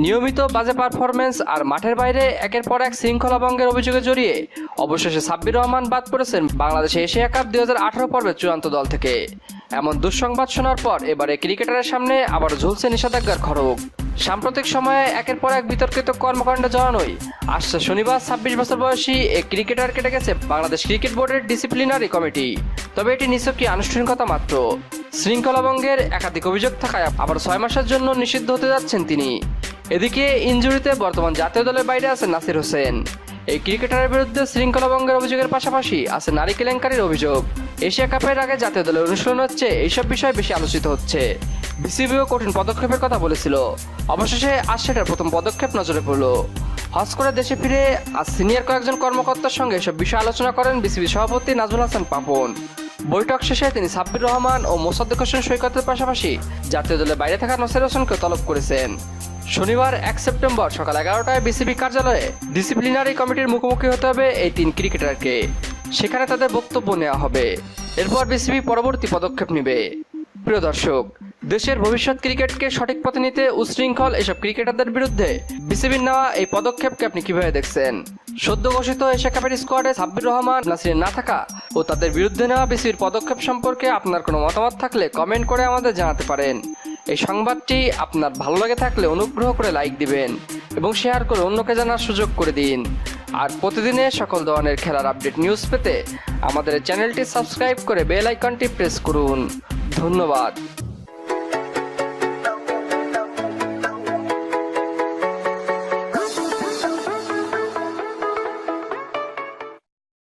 নিয়মিত বাজে পারফরমেন্স আর মাঠের বাইরে একের পর এক শৃঙ্খলা ভঙ্গের অভিযোগে জড়িয়ে অবশেষে সাব্বির রহমান বাদ পড়েছেন বাংলাদেশে এশিয়া কাপ দুই হাজার আঠারো পর্বের চূড়ান্ত দল থেকে। এমন দুঃসংবাদ শোনার পর এবারে ক্রিকেটারের সামনে আবার ঝুলছে নিষেধাজ্ঞার খড়গ। সাম্প্রতিক সময়ে একের পর এক বিতর্কিত কর্মকাণ্ডে জড়ানোই আসছে শনিবার ছাব্বিশ বছর বয়সী ক্রিকেটার কেটে গেছে বাংলাদেশ ক্রিকেট বোর্ডের ডিসিপ্লিনারি কমিটি তবে এটি নিছকই আনুষ্ঠানিকতা মাত্র? শৃঙ্খলাভঙ্গের একাধিক অভিযোগ থাকায় আবার ছয় মাসের জন্য নিষিদ্ধ হতে যাচ্ছেন তিনি। এদিকে ইনজুরিতে বর্তমান জাতীয় দলের বাইরে আছেন নাসির হোসেন। এই ক্রিকেটারের বিরুদ্ধে শৃঙ্খলাভঙ্গের অভিযোগের পাশাপাশি আছে নারী কেলেঙ্কারির অভিযোগ। এশিয়া কাপের আগে জাতীয় দলের অনুশীলন হচ্ছে, এইসব বিষয় বেশি আলোচিত হচ্ছে। বিসিবিও কঠিন পদক্ষেপের কথা বলেছিল। অবশেষে আজ সেটার প্রথম পদক্ষেপ নজরে পড়ল। হজ করে দেশে ফিরে আজ সিনিয়র কয়েকজন কর্মকর্তার সঙ্গে এসব বিষয়ে আলোচনা করেন বিসিবি সভাপতি নাজমুল হাসান পাপন। বৈঠক শেষে তিনি সাব্বির রহমান ও মোসাদ্দেক হোসেন সৈকতের পাশাপাশি জাতীয় দলের বাইরে থাকা নসির হোসেনকে তলব করেছেন। শনিবার এক সেপ্টেম্বর সকাল এগারোটায় বিসিবি কার্যালয়ে ডিসিপ্লিনারি কমিটির মুখোমুখি হতে হবে এই তিন ক্রিকেটারকে সেখানে তাদের বক্তব্য নেওয়া হবে। এরপর বিসিবি পরবর্তী পদক্ষেপ নেবে। প্রিয় দর্শক, দেশের ভবিষ্যৎ ক্রিকেটকে সঠিক পথে নিতে উশৃঙ্খল এসব ক্রিকেটারদের বিরুদ্ধে বিসিবির নেওয়া এই পদক্ষেপকে আপনি কীভাবে দেখছেন? সদ্য ঘোষিত এশিয়া কাপের স্কোয়াডে সাব্বির রহমান নাসির না থাকা ও তাদের বিরুদ্ধে নেওয়া বিসিবির পদক্ষেপ সম্পর্কে আপনার কোনো মতামত থাকলে কমেন্ট করে আমাদের জানাতে পারেন। এই সংবাদটি আপনার ভালো লাগে থাকলে অনুগ্রহ করে লাইক দিবেন এবং শেয়ার করে অন্যকে জানার সুযোগ করে দিন। আর প্রতিদিনের সকল ধরনের খেলার আপডেট নিউজ পেতে আমাদের চ্যানেলটি সাবস্ক্রাইব করে বেল আইকনটি প্রেস করুন। ধন্যবাদ।